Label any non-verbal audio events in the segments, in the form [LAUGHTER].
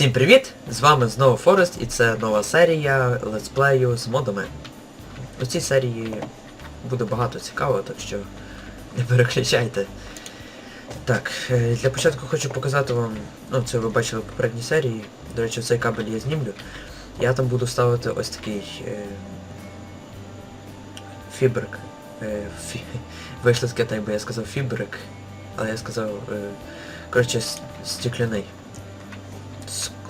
Всім привіт! З вами знову Форест і це нова серія летсплею з модами. У цій серії буде багато цікавого, так що не переключайте. Так, е, для початку хочу показати вам, ну це ви бачили в попередній серії, до речі, цей кабель я знімлю. Я там буду ставити ось такий е, фібрик. Е, фі, [LAUGHS] вийшло таке так, би я сказав фібрик, але я сказав, е, коротше, с- стекляний.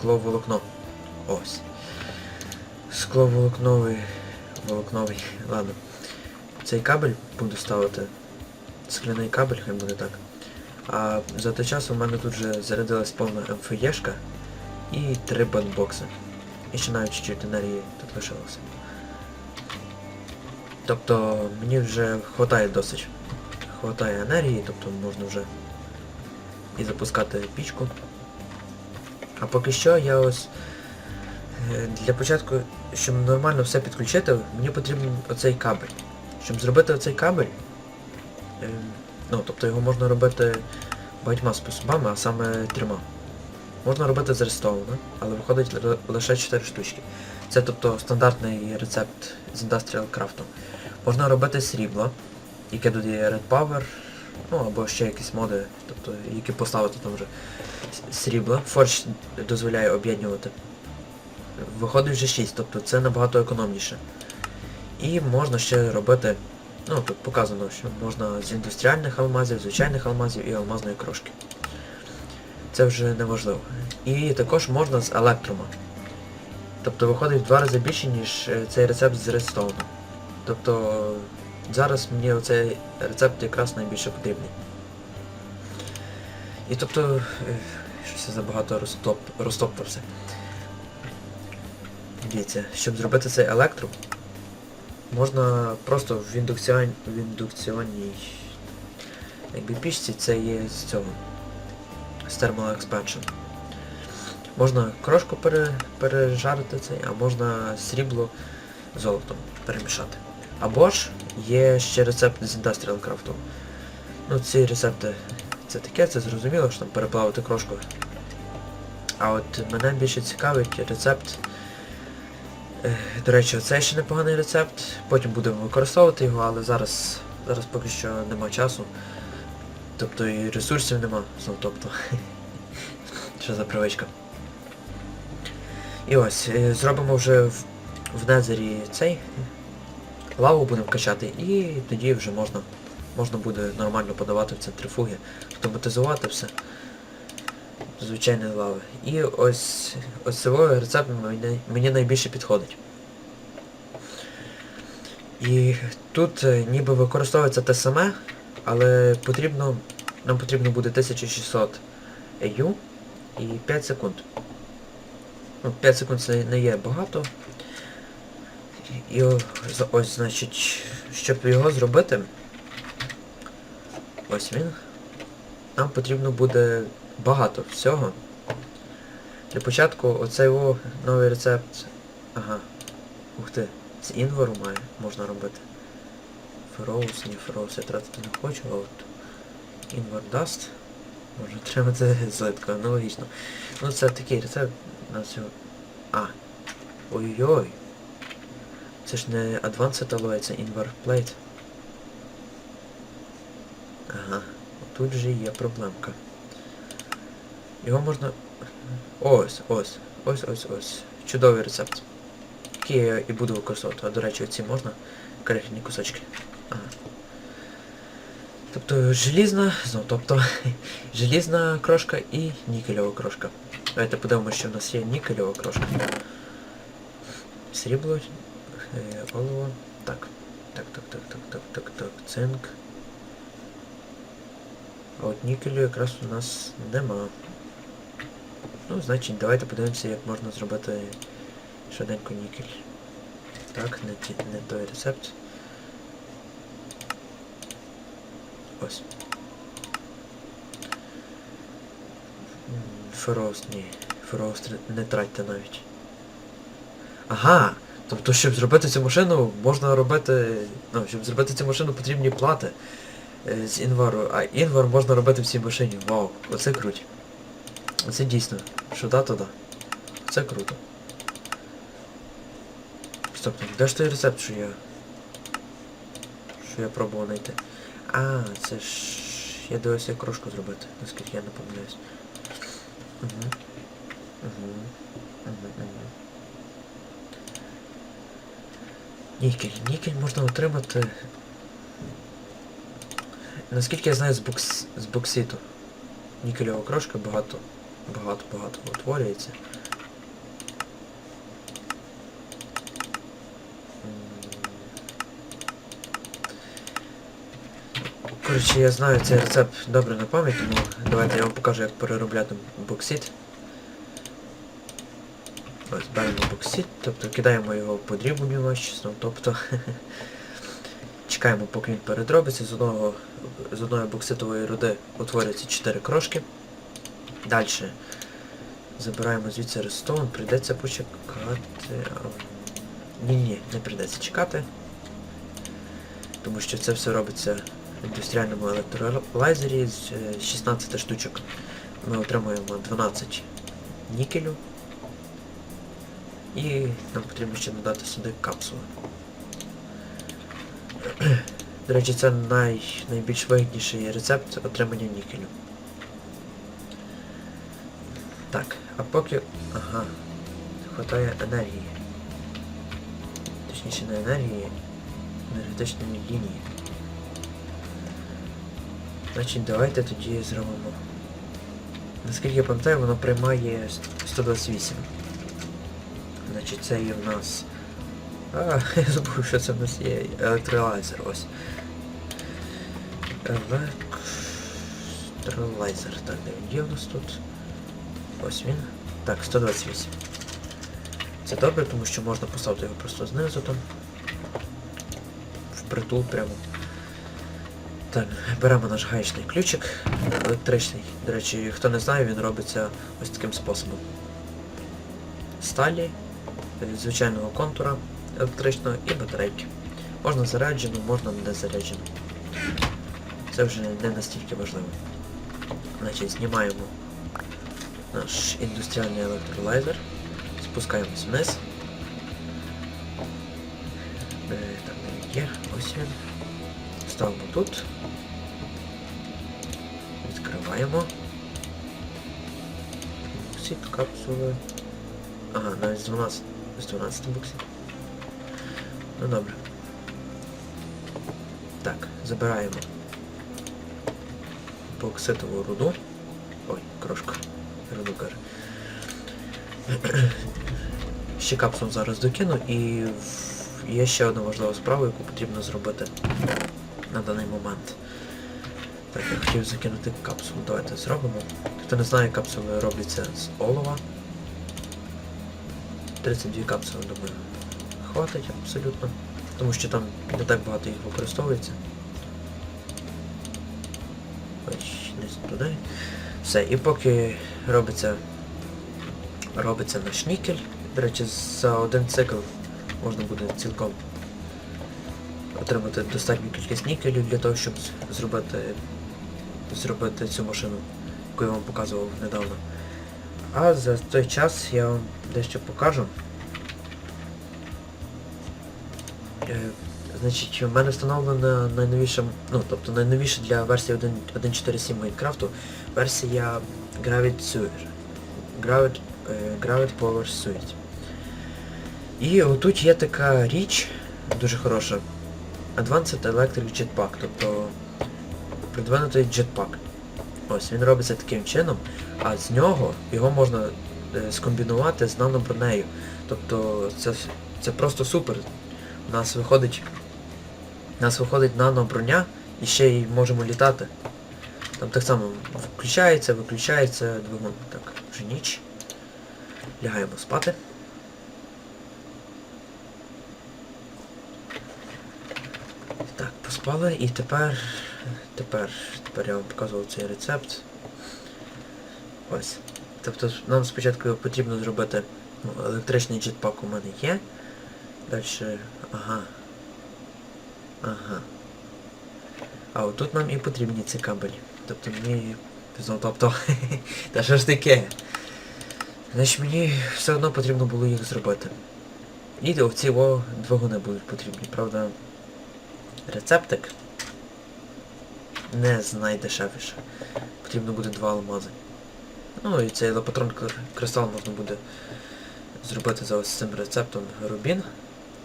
Скловолокно. Ось. Скловолокновий. Волокновий. Ладно. Цей кабель буду ставити. Скляний кабель, хай буде так. А за той час у мене тут вже зарядилась повна МФЄшка і три бандбокси. І ще навіть чуть-чуть енергії тут лишилося. Тобто мені вже хватає досить. Хватає енергії, тобто можна вже і запускати пічку. А поки що я ось е, для початку, щоб нормально все підключити, мені потрібен оцей кабель. Щоб зробити оцей кабель, е, ну тобто його можна робити багатьма способами, а саме трьома. Можна робити зарестовано, але виходить лише 4 штучки. Це тобто стандартний рецепт з Industrial Craft. Можна робити срібло, яке додає Red Power, ну або ще якісь моди, тобто які поставити там вже с- срібла. Форч дозволяє об'єднувати. Виходить вже 6, тобто це набагато економніше. І можна ще робити, ну тут показано, що можна з індустріальних алмазів, звичайних алмазів і алмазної крошки. Це вже не важливо. І також можна з електрома. Тобто виходить в два рази більше, ніж е, цей рецепт з редстоуну. Тобто зараз мені оцей рецепт якраз найбільше потрібний. І тобто, е, щось я забагато розтоп, розтоптався. Дивіться, щоб зробити цей електро, можна просто в, індукціон... в індукціонній якби, пічці це є з цього. З Thermal Expansion. Можна крошку пере... пережарити цей, а можна срібло золотом перемішати. Або ж є ще рецепт з Industrial Craft. Ну, ці рецепти це таке, це зрозуміло, що там переплавити крошку. А от мене більше цікавить рецепт. Е, До речі, оцей ще непоганий рецепт. Потім будемо використовувати його, але зараз, зараз поки що нема часу. Тобто і ресурсів нема, знов тобто. [LAUGHS] Що за привичка. І ось, е, зробимо вже в, в Незері цей. Лаву будемо качати і тоді вже можна можна буде нормально подавати в центрифуги, автоматизувати все. Звичайної лави. І ось ось цього рецепт мені, мені найбільше підходить. І тут е, ніби використовується те саме, але потрібно, нам потрібно буде 1600 EU і 5 секунд. Ну, 5 секунд це не є багато. І ось, значить, щоб його зробити, ось він, нам потрібно буде багато всього. Для початку оцей о, новий рецепт. Ага. Ух ти, з інвору має, можна робити. Фероус, ні, фероус я тратити не хочу, а от інвор даст. Може отримати [LAUGHS] злитку, аналогічно. Ну це такий рецепт на цього. А. Ой-ой-ой. Це ж не Advanced Alloy, це Invar Plate. Ага. Тут же є проблемка. Його можна... Ось, ось, ось, ось, ось. Чудовий рецепт. Який я і буду використовувати. А до речі, оці можна крихітні кусочки. Ага. Тобто желізна, ну тобто [LAUGHS] желізна крошка і нікельова крошка. Давайте подивимося, що в нас є нікельова крошка. Срібло, е, олово. Так. Так, так, так, так, так, так, так, цинк. А от нікелю якраз у нас нема. Ну, значить, давайте подивимося, як можна зробити швиденько нікель. Так, не, не той рецепт. Ось. М, ні. Фероус не тратьте навіть. Ага! Тобто, щоб зробити цю машину, можна робити... Ну, щоб зробити цю машину потрібні плати е, з інвару. А інвар можна робити в цій машині. Вау, оце круть. Оце дійсно. Що да, то да. Це круто. Стоп, де ж той рецепт, що я. Що я пробував знайти? А, це ж. Я дивився як крошку зробити, наскільки я не помиляюсь. Угу. Угу. Угу, угу. Нікель. Нікель можна отримати. Наскільки я знаю з бокс... з бокситу. Нікельова крошка багато. Багато багато утворюється. Коротше, я знаю цей рецепт добре на пам'ять, тому давайте я вам покажу, як переробляти боксит. Ось беремо боксит, тобто кидаємо його в подрібнювач, ну, тобто [LAUGHS] чекаємо, поки він передробиться, з одного з одної бокситової руди утворюється 4 крошки. Далі забираємо звідси рестон, прийдеться почекати. Ні-ні, не прийдеться чекати. Тому що це все робиться в індустріальному електролайзері з е, 16 штучок. Ми отримуємо 12 нікелю. І нам потрібно ще додати сюди капсули. [CLEARS THROAT] До речі, це най, найбільш вигідніший рецепт отримання нікелю. Так, а поки... Ага. Хватає енергії. Точніше не енергії, енергетичної лінії. Значить, давайте тоді зробимо. Наскільки я пам'ятаю, воно приймає 128. Значить, це є в нас... А, [LAUGHS] я забув, що це в нас є електролайзер, ось. Електролайзер. Так, де він є у нас тут? Ось він. Так, 128. Це добре, тому що можна поставити його просто знизу там. Впритул прямо. Так, беремо наш гаечний ключик електричний. До речі, хто не знає, він робиться ось таким способом. Сталі, е, звичайного контура електричного і батарейки. Можна заряджену, можна не заряджену. Це вже не настільки важливо. Значить, знімаємо наш індустріальний електролайзер, спускаємось вниз. Е, Так, де є, ось він. Ставимо тут. Відкриваємо. Боксит, капсули. Ага, навіть з 12, з 12 боксит. Ну добре. Так, забираємо бокситову руду. Ой, крошка. Руду. Ще капсулу зараз докину і є ще одна важлива справа, яку потрібно зробити на даний момент. Так, я хотів закинути капсулу. Давайте зробимо. Хто не знає, капсули робляться з олова. 32 капсули, думаю, хватить абсолютно. Тому що там не так багато їх використовується. Ось, не туди. Все, і поки робиться робиться наш нікель. До речі, за один цикл можна буде цілком отримати достатню кількість нікелю для того, щоб зробити зробити цю машину, яку я вам показував недавно. А за той час я вам дещо покажу. Е, Значить, у мене встановлена найновіша, ну, тобто найновіша для версії 1.4.7 Майнкрафту версія Gravit Sewer. Gravit, е, Gravit Power Suite. І отут є така річ, дуже хороша. Advanced Electric Jetpack, тобто придвинутий джетпак. Ось, він робиться таким чином, а з нього його можна е, скомбінувати з нанобронею. Тобто це, це просто супер. У нас виходить. У нас виходить наноброня і ще й можемо літати. Там так само включається, виключається двигун. Так, вже ніч. Лягаємо спати. Так, поспали і тепер... Тепер, тепер я вам показував цей рецепт. Ось. Тобто нам спочатку потрібно зробити ну, електричний джетпак у мене є. Далі... Ага. Ага. А отут нам і потрібні ці кабелі. Тобто мені... Тобто... [LAUGHS] Та що ж таке? Значить мені все одно потрібно було їх зробити. І оці о, двигуни будуть потрібні, правда. Рецептик не з найдешевіше. Потрібно буде два алмази. Ну і цей лопатрон кр- кристал можна буде зробити за ось цим рецептом рубін.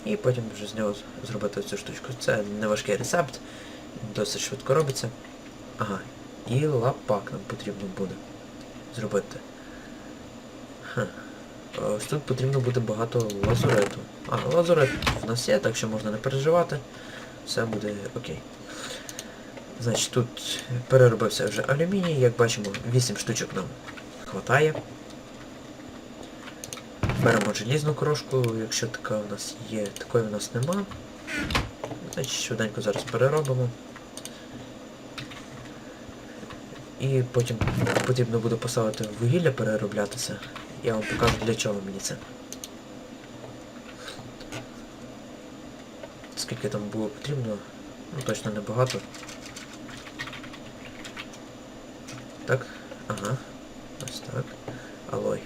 І потім вже з нього зробити цю штучку. Це не важкий рецепт, досить швидко робиться. Ага, і лапак нам потрібно буде зробити. Хм. Ось тут потрібно буде багато лазурету. А, лазурет в нас є, так що можна не переживати. Все буде окей. Значить, тут переробився вже алюміній, як бачимо, 8 штучок нам хватає. Беремо желізну крошку, якщо така у нас є, такої у нас нема. Значить, швиденько зараз переробимо. І потім потрібно буде поставити вугілля перероблятися. Я вам покажу для чого мені це. Скільки там було потрібно, ну точно небагато. Так, ага. Ось так. Алой.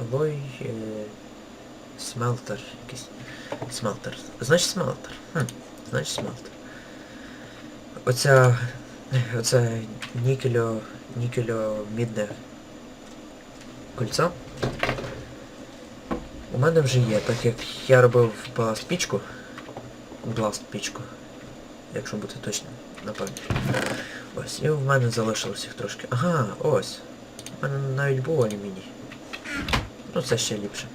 Алой. Е... Смелтер якийсь. Смелтер. Значить смелтер. Хм. Значить смелтер. Оця. Оце нікельо. Нікельо мідне кольцо. У мене вже є, так як я робив бласт пічку. Бласт пічку. Якщо бути точним, напевно. Ось, і в мене залишилось їх трошки. Ага, ось. У мене навіть був алюміній. Ну це ще ліпше.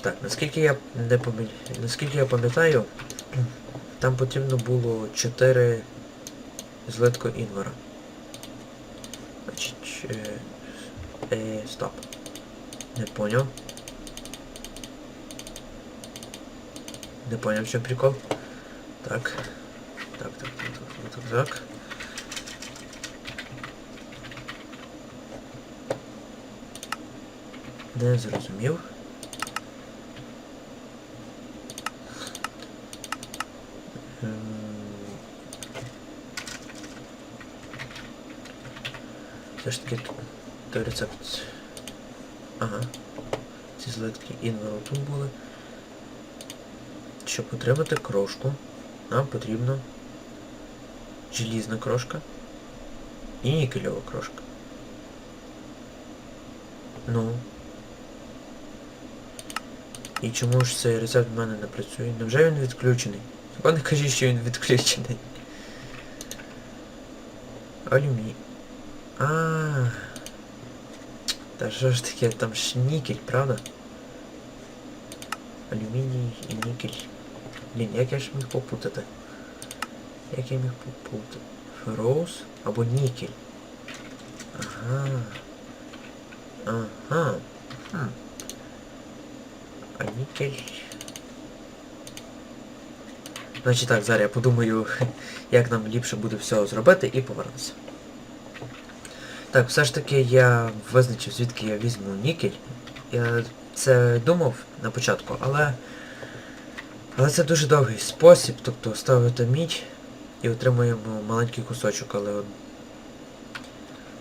Так, наскільки я не помиль... Наскільки я пам'ятаю, там потрібно було 4 злитку інвара. Значить. Е... Е, стоп. Не понял. Не понял, в чем прикол. Так. Так, так, так, так, так, так, так. Не зрозумів. Ем, Все ж таки той рецепт. Ага. Ці злитки інверу тут були. Щоб отримати крошку, нам потрібно желізна крошка і нікельова крошка. Ну. І чому ж цей рецепт в мене не працює? Невже він відключений? Хіба не кажіть, що він відключений? Алюміній. А. Та що ж таке, там ж нікель, правда? Алюміній і нікель. Блін, як я ж міг попутати? Як я міг попутати? Фероус або нікель. Ага. Ага. Хм. А нікель. Значить так, зараз я подумаю, [LAUGHS] як нам ліпше буде все зробити і повернуся. Так, все ж таки я визначив, звідки я візьму нікель. Я це думав на початку, але... Але це дуже довгий спосіб, тобто ставити мідь і отримуємо маленький кусочок, але...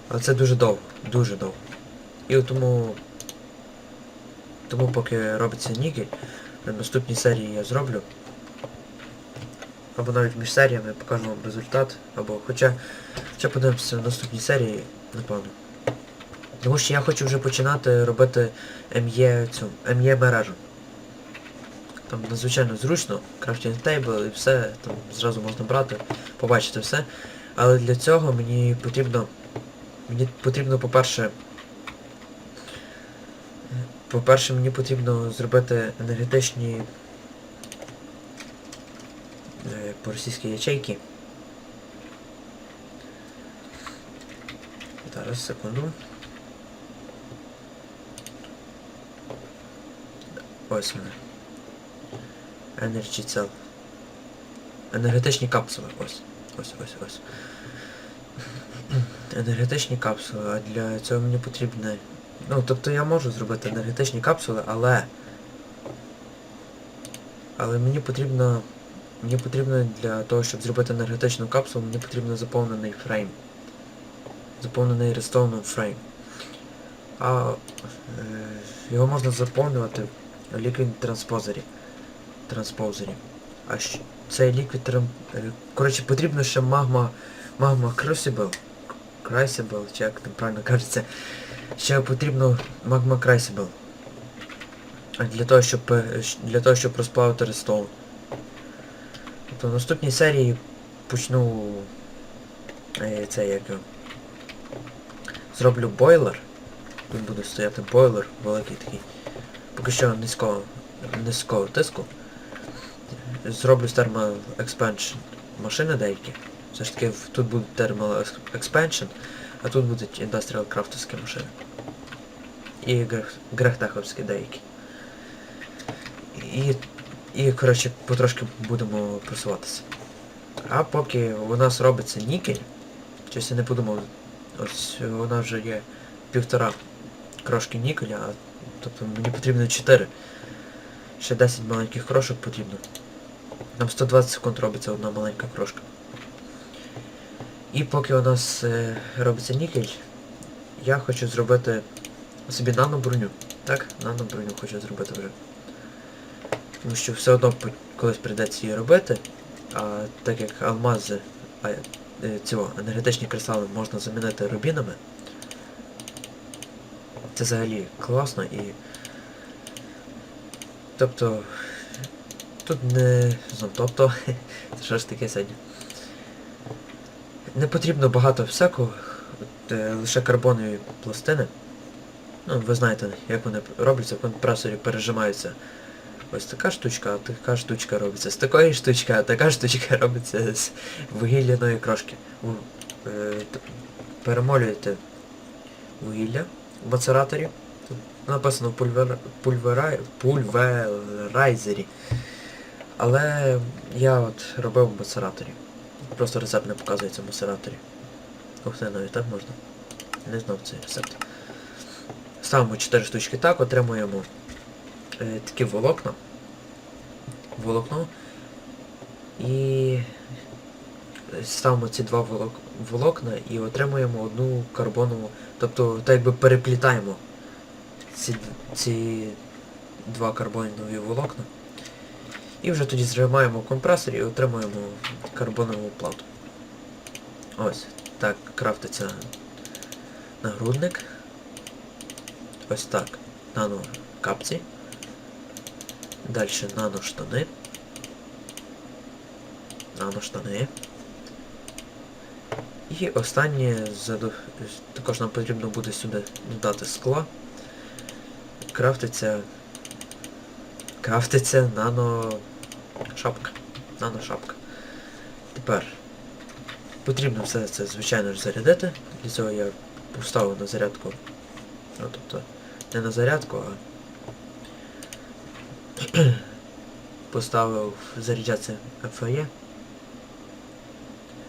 Але це дуже довго, дуже довго. І тому... Тому поки робиться нікель, в наступній серії я зроблю. Або навіть між серіями покажу вам результат, або хоча... Хоча подивимося в наступній серії, напевно. Тому що я хочу вже починати робити МЄ цю МЄ мережу. Там надзвичайно зручно, крафтінг тейбл і все, там зразу можна брати, побачити все. Але для цього мені потрібно. Мені потрібно, по-перше. По-перше, мені потрібно зробити енергетичні е, по-російськи ячейки. Зараз, секунду. Ось вони. Energy Cell. Енергетичні капсули. Ось. Ось, ось, ось. Енергетичні капсули, а для цього мені потрібне... Ну, тобто я можу зробити енергетичні капсули, але... Але мені потрібно... Мені потрібно для того, щоб зробити енергетичну капсулу, мені потрібно заповнений фрейм. Заповнений рестоуном фрейм. а е, його можна заповнювати в Liquid Transposerі. Транспозері. А щ- цей Tran- е, Коротше, потрібно ще магма. Магма Crucible. Crucible, чи як там правильно кажеться. Ще потрібно магма Crucible. Для того, щоб е, для того, щоб розплавити Redstone. Тобто в наступній серії почну е, це як зроблю бойлер. Тут буде стояти бойлер великий такий. Поки що низького, низького тиску. Зроблю Thermal Expansion машини деякі. Все ж таки тут буде Thermal Ex- Expansion, а тут будуть Industrial крафтовські машини. І грех- грехтеховські деякі. І, і коротше, потрошки будемо просуватися. А поки у нас робиться нікель, щось я не подумав, ось у нас вже є півтора крошки нікеля, а, тобто мені потрібно 4. Ще 10 маленьких крошок потрібно. Нам 120 секунд робиться одна маленька крошка. І поки у нас е, робиться нікель, я хочу зробити собі нано-броню. Так? Нано-броню хочу зробити вже. Тому що все одно колись прийдеться її робити, а так як алмази, а, е, цього, енергетичні кристали можна замінити рубінами, це взагалі класно і... Тобто... Тут не... Ну, тобто... [LAUGHS] Це що ж таке сьогодні? Не потрібно багато всякого, е, лише карбонові пластини. Ну, ви знаєте, як вони робляться, в компресорі пережимаються. Ось така штучка, а така штучка робиться з такої штучки, а така штучка робиться з вугілляної крошки. Е, перемолюєте вугілля в мацераторі. Тут написано пульвер, пульвера, пульверайзері. Але я от робив в мацераторі. Просто рецепт не показується в мацераторі. Ух навіть так можна. Не знав цей рецепт. Ставимо 4 штучки так, отримуємо е, такі волокна. Волокно. І ставимо ці два волок... волокна і отримуємо одну карбонову. Тобто так якби переплітаємо ці, ці два карбонові волокна. І вже тоді зжимаємо компресор і отримуємо карбонову плату. Ось, так крафтиться нагрудник. Ось так. Нано капці. Далі нано штани. Нано штани. І останнє також нам потрібно буде сюди додати скло. Крафтиться. Крафтиться нано шапка. Нано шапка. Тепер потрібно все це, звичайно ж, зарядити. Для цього я поставив на зарядку. Ну, тобто, не на зарядку, а [CLEARS THROAT] поставив заряджатися ФАЄ.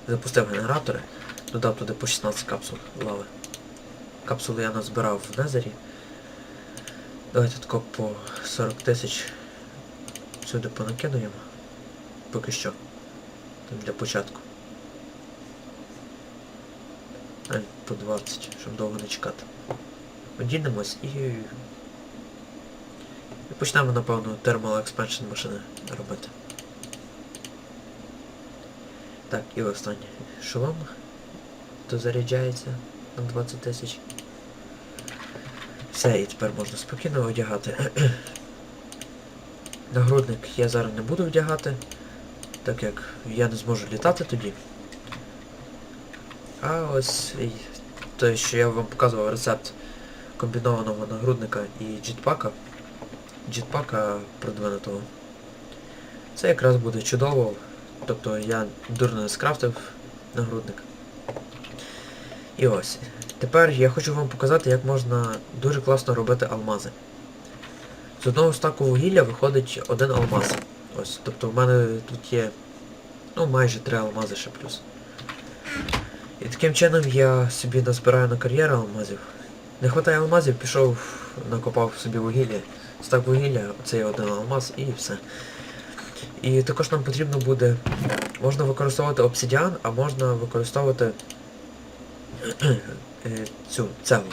Запустив генератори, додав туди по 16 капсул лави. Капсули я назбирав в Незері. Давайте тако по 40 тисяч сюди понакидуємо. Поки що. Там для початку. Навіть по 20, щоб довго не чекати. Одінемось і... І почнемо, напевно, Thermal Expansion машини робити. Так, і останнє. Шолом дозаряджається на 20 тисяч. Все, і тепер можна спокійно одягати. Нагрудник я зараз не буду вдягати, так як я не зможу літати тоді. А ось те, що я вам показував рецепт комбінованого нагрудника і джетпака. Джетпака продвинутого. Це якраз буде чудово. Тобто я дурно не скрафтив нагрудник. І ось. Тепер я хочу вам показати, як можна дуже класно робити алмази. З одного стаку вугілля виходить один алмаз. Ось, тобто в мене тут є ну майже три алмази ще плюс. І таким чином я собі назбираю на кар'єру алмазів. Не вистачає алмазів, пішов, накопав собі вугілля, стак вугілля, це є один алмаз і все. І також нам потрібно буде, можна використовувати обсидіан, а можна використовувати [CLEARS THROAT] е, цю цегу.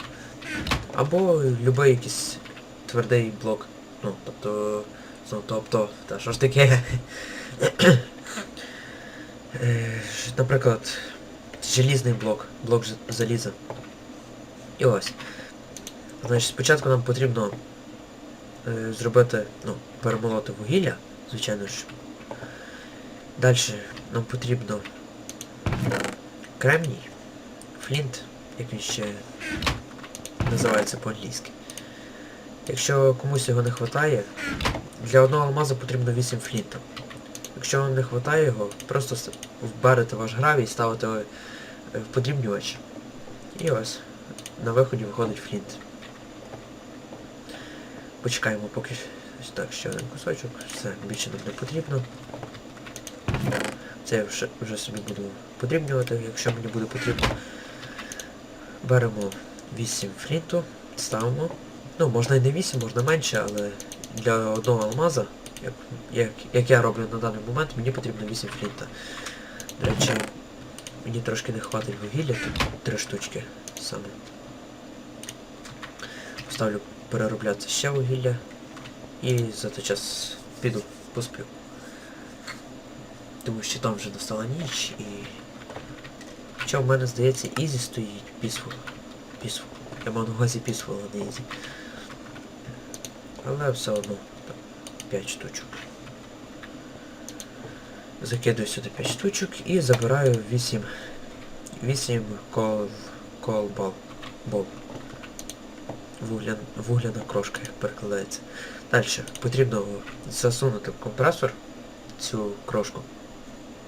Або любий якийсь твердий блок. Ну, тобто, ну, тобто, та що ж таке? Е, Наприклад, желізний блок, блок заліза. І ось. Значить, спочатку нам потрібно е, зробити, ну, перемолоти вугілля, звичайно ж. Далі нам потрібно кремній, флінт, як він ще називається по-англійськи. Якщо комусь його не вистачає, для одного алмазу потрібно 8 флінта. Якщо вам не вистачає його, просто вберете ваш гравій, ставите е, в подрібнювач. І ось, на виході виходить флінт. Почекаємо поки ось так, ще один кусочок. Все, більше нам не потрібно. Це я вже, вже собі буду подрібнювати, якщо мені буде потрібно. Беремо 8 флінту, ставимо. Ну, можна і не 8, можна менше, але для одного алмаза, як, як, як я роблю на даний момент, мені потрібно 8 флінта. До речі, мені трошки не хватить вугілля, тут 3 штучки саме. Поставлю переробляти ще вугілля і за той час піду посплю. Тому що там вже настала ніч і... Хоча в мене здається Ізі стоїть, Peaceful. Peaceful. Я мав на увазі Peaceful, а не Ізі. Але все одно, так, 5 штучок. Закидую сюди 5 штучок і забираю 8 8 кол колбал. Бол. Вугля, вугляна крошка, як перекладається. Далі потрібно засунути в компресор цю крошку.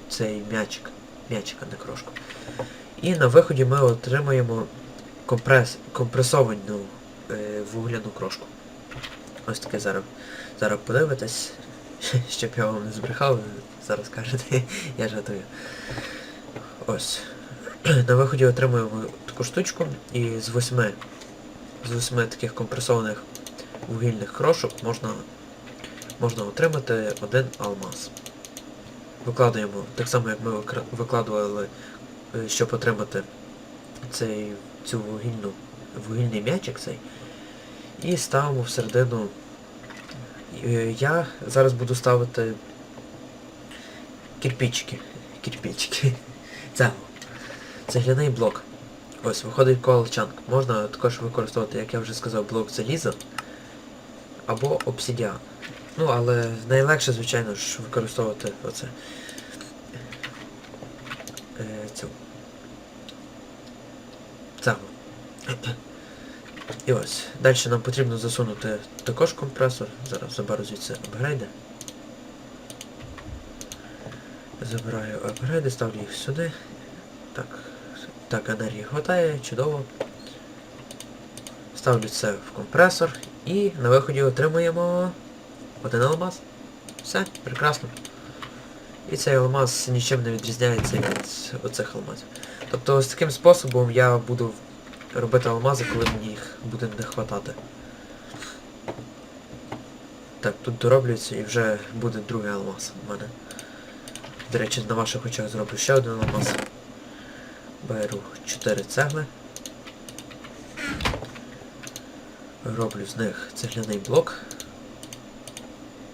Цей м'ячик. М'ячик, а не крошку. І на виході ми отримаємо компрес, компресовану е, вугляну крошку. Ось таке зараз. Зараз подивитесь, [LAUGHS] щоб я вам не збрехав, зараз кажете, [LAUGHS] я жартую. Ось. [CLEARS THROAT] На виході отримуємо таку штучку і з восьми з восьми таких компресованих вугільних крошок можна, можна отримати один алмаз. Викладаємо так само, як ми викладували, е, щоб отримати цей, цю вугільну, вугільний м'ячик цей. І ставимо всередину. Е, Я зараз буду ставити кирпичики. Кирпичики. [LAUGHS] Це цегляний блок. Ось, виходить колчанк. Можна також використовувати, як я вже сказав, блок заліза або обсидіан. Ну, але найлегше, звичайно ж, використовувати оце. Е, цю. І ось. Далі нам потрібно засунути також компресор. Зараз заберу звідси апгрейди. Забираю апгрейди, ставлю їх сюди. Так. Так, енергії хватає, чудово. Ставлю це в компресор і на виході отримуємо один алмаз. Все, прекрасно. І цей алмаз нічим не відрізняється від оцих алмазів. Тобто ось таким способом я буду робити алмази, коли мені їх буде не хватати. Так, тут дороблюється і вже буде другий алмаз у мене. До речі, на ваших очах зроблю ще один алмаз. Беру 4 цегли. Роблю з них цегляний блок.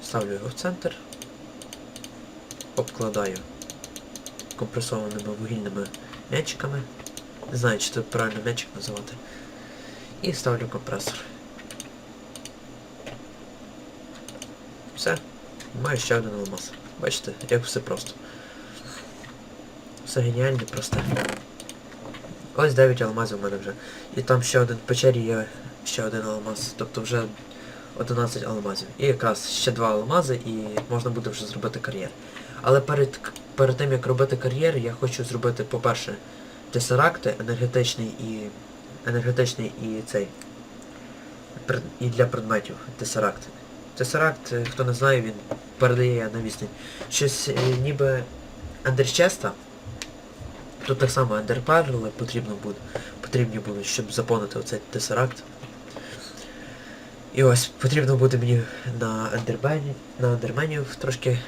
Ставлю його в центр. Обкладаю компресованими вугільними м'ячиками. Не знаю, чи це правильно м'ячик називати. І ставлю компресор. Все. Маю ще один алмаз. Бачите, як все просто. Все геніально просте. Ось 9 алмазів у мене вже. І там ще один в печері є ще один алмаз. Тобто вже 11 алмазів. І якраз ще 2 алмази і можна буде вже зробити кар'єр. Але перед, перед тим як робити кар'єр, я хочу зробити, по-перше, тесеракти енергетичний і. енергетичний і цей. І для предметів тесеракт. Тесеракт, е, хто не знає, він передає на. Щось е, ніби ендерчеста. Тут так само ендерперли потрібно буде, потрібні будуть, щоб заповнити оцей тесеракт. І ось потрібно буде мені на ендербені, на ендерменів трошки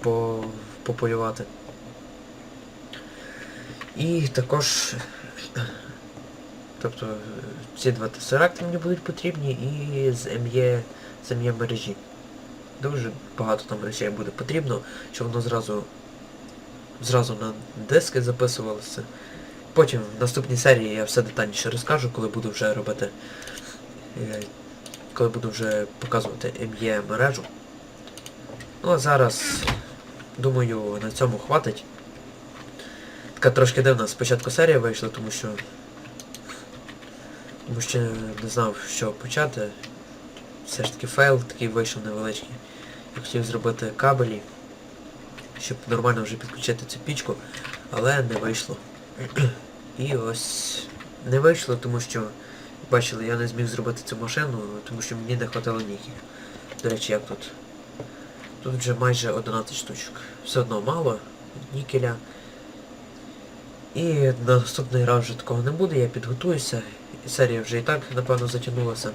по, пополювати. І також Тобто ці два тесеракти мені будуть потрібні і з МЄ з МЄ мережі. Дуже багато там речей буде потрібно, щоб воно зразу зразу на диски записувалося. Потім в наступній серії я все детальніше розкажу, коли буду вже робити. е, Коли буду вже показувати МЄ мережу. Ну а зараз, думаю, на цьому хватить. Така трошки дивна спочатку серія вийшла, тому що... Тому що не знав, що почати. Все ж таки файл такий вийшов невеличкий. Я хотів зробити кабелі, щоб нормально вже підключити цю пічку, але не вийшло. [CLEARS THROAT] І ось не вийшло, тому що, бачили, я не зміг зробити цю машину, тому що мені не хватало ніків. До речі, як тут? Тут вже майже 11 штучок. Все одно мало нікеля. І на наступний раз вже такого не буде, я підготуюся. Серія вже і так, напевно, затягнулася.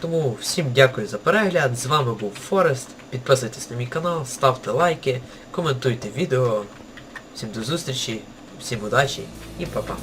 Тому всім дякую за перегляд. З вами був Форест. Підписуйтесь на мій канал, ставте лайки, коментуйте відео. Всім до зустрічі, всім удачі і па-па.